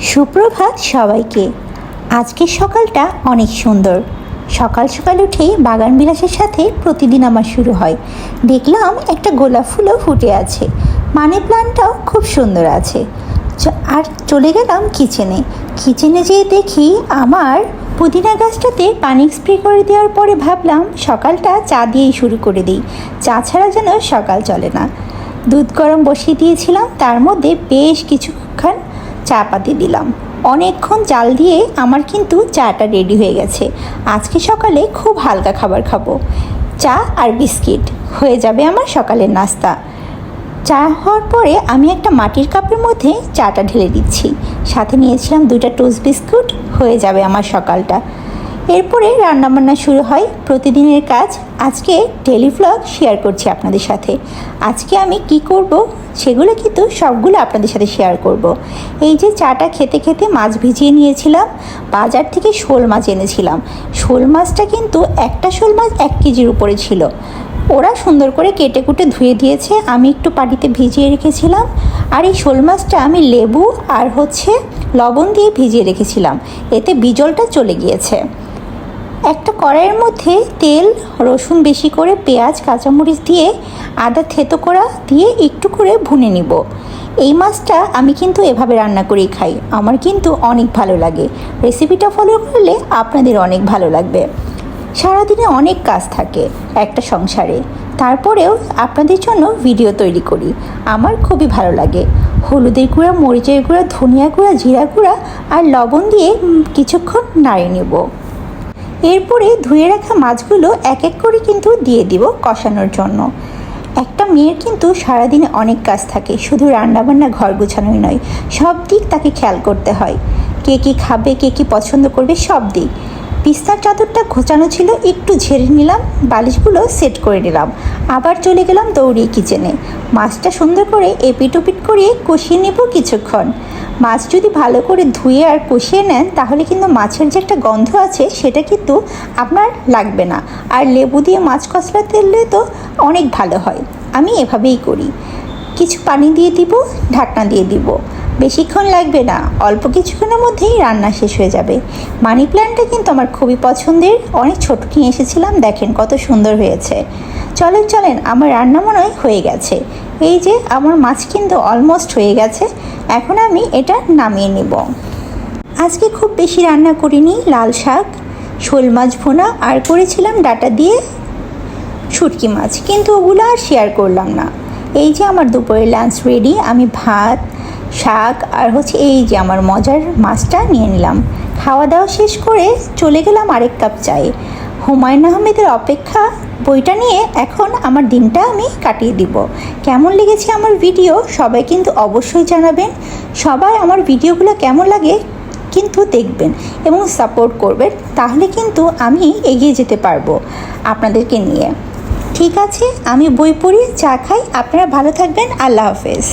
সুপ্রভাত সবাইকে। আজকের সকালটা অনেক সুন্দর। সকাল সকাল উঠেই বাগান বিলাসের সাথে প্রতিদিন আমার শুরু হয়। দেখলাম একটা গোলাপ ফুলও ফুটে আছে। মানি প্লান্টটাও খুব সুন্দর আছে। আর চলে গেলাম কিচেনে। কিচেনে যেয়ে দেখি আমার পুদিনা গাছটাতে পানি স্প্রে করে দেওয়ার পরে ভাবলাম সকালটা চা দিয়েই শুরু করে দিই। চা ছাড়া যেন সকাল চলে না। দুধ গরম বসিয়ে দিয়েছিলাম। তার মধ্যে বেশ কিছুক্ষণ চা পাতি দিলাম। অনেকক্ষণ জাল দিয়ে আমার কিন্তু চাটা রেডি হয়ে গেছে। আজকে সকালে খুব হালকা খাবার খাব। চা আর বিস্কিট। হয়ে যাবে আমার সকালের নাস্তা। চা হওয়ার পরে আমি একটা মাটির কাপের মধ্যে চাটা ঢেলে দিচ্ছি। সাথে নিয়েছিলাম দুইটা টোস্ট বিস্কুট হয়ে যাবে আমার সকালটা। এরপরে রান্নাবান্না শুরু হয়। প্রতিদিনের কাজ আজকে ডেলি শেয়ার করছি আপনাদের সাথে। আজকে আমি কি করব সেগুলো কিন্তু সবগুলো আপনাদের সাথে শেয়ার করব। এই যে চাটা খেতে খেতে মাছ ভিজিয়ে নিয়েছিলাম, বাজার থেকে শোল মাছ এনেছিলাম। শোল মাছটা কিন্তু একটা শোল মাছ এক কেজির উপরে ছিল। ওরা সুন্দর করে কেটে কুটে ধুয়ে দিয়েছে, আমি একটু পাটিতে ভিজিয়ে রেখেছিলাম। আর এই শোল মাছটা আমি লেবু আর হচ্ছে লবণ দিয়ে ভিজিয়ে রেখেছিলাম। এতে বিজলটা চলে গিয়েছে। একটা কড়াইয়ের মধ্যে তেল, রসুন বেশি করে, পেঁয়াজ, কাঁচামরিচ দিয়ে আদা থেতো করা দিয়ে একটু করে ভুনে নিব। এই মাছটা আমি কিন্তু এভাবে রান্না করেই খাই। আমার কিন্তু অনেক ভালো লাগে। রেসিপিটা ফলো করলে আপনাদের অনেক ভালো লাগবে। সারাদিনে অনেক কাজ থাকে একটা সংসারে। তারপরেও আপনাদের জন্য ভিডিও তৈরি করি। আমার খুবই ভালো লাগে। হলুদের গুঁড়া, মরিচের গুঁড়া, ধনিয়া গুঁড়া, জিরা গুঁড়া আর লবণ দিয়ে কিছুক্ষণ নাড়িয়ে নেব। এরপরে ধুয়ে রাখা মাছগুলো এক এক করে কিন্তু দিয়ে দিব কষানোর জন্য। একটা মেয়ের কিন্তু সারাদিনে অনেক কাজ থাকে, শুধু রান্নাবান্না ঘর গোছানোই নয়, সব দিক তাকে খেয়াল করতে হয়। কে কী খাবে, কে কী পছন্দ করবে, সব দিক। বিস্তার চাদরটা ঘোচানো ছিল, একটু ঝেড়ে নিলাম, বালিশগুলো সেট করে নিলাম। আবার চলে গেলাম দৌড়িয়ে কিচেনে মাছটা সুন্দর করে এপিট ওপিট করিয়ে কষিয়ে নেব কিছুক্ষণ। মাছ যদি ভালো করে ধুয়ে আর কষিয়ে নেন, তাহলে কিন্তু মাছের যে একটা গন্ধ আছে, সেটা কিন্তু আপনার লাগবে না। আর লেবু দিয়ে মাছ কষলা তেলে তো অনেক ভালো হয়। আমি এভাবেই করি। কিছু পানি দিয়ে দিব, ঢাকনা দিয়ে দিব। বেশিক্ষণ লাগবে না, অল্প কিছুক্ষণের মধ্যেই রান্না শেষ হয়ে যাবে। মানি প্ল্যান্টটা কিন্তু আমার খুবই পছন্দের। অনেক ছোট নিয়ে এসেছিলাম, দেখেন কত সুন্দর হয়েছে। চলেন চলেন, আমার রান্না মনে হয় হয়ে গেছে। এই যে আমার মাছ কিন্তু অলমোস্ট হয়ে গেছে, এখন আমি এটা নামিয়ে নেব। আজকে খুব বেশি রান্না করিনি, লাল শাক, শোল মাছ ভোনা, আর করেছিলাম ডাটা দিয়ে শুটকি মাছ, কিন্তু ওগুলো আর শেয়ার করলাম না। এই যে আমার দুপুরের লাঞ্চ রেডি আমি ভাত, শাক, আর হচ্ছে এই যে আমার মজার মাছটা নিয়ে নিলাম। খাওয়া দাওয়া শেষ করে চলে গেলাম আরেক কাপ চায়ে। হুমায়ুন আহমেদের অপেক্ষা বইটা নিয়ে এখন আমার দিনটা আমি কাটিয়ে দিব। কেমন লেগেছে আমার ভিডিও সবাই কিন্তু অবশ্যই জানাবেন। সবাই আমার ভিডিওগুলো কেমন লাগে কিন্তু দেখবেন এবং সাপোর্ট করবেন, তাহলে কিন্তু আমি এগিয়ে যেতে পারব আপনাদেরকে নিয়ে। ঠিক আছে, আমি বই পড়ি, চা খাই, আপনারা ভালো থাকবেন, আল্লাহ হাফেজ।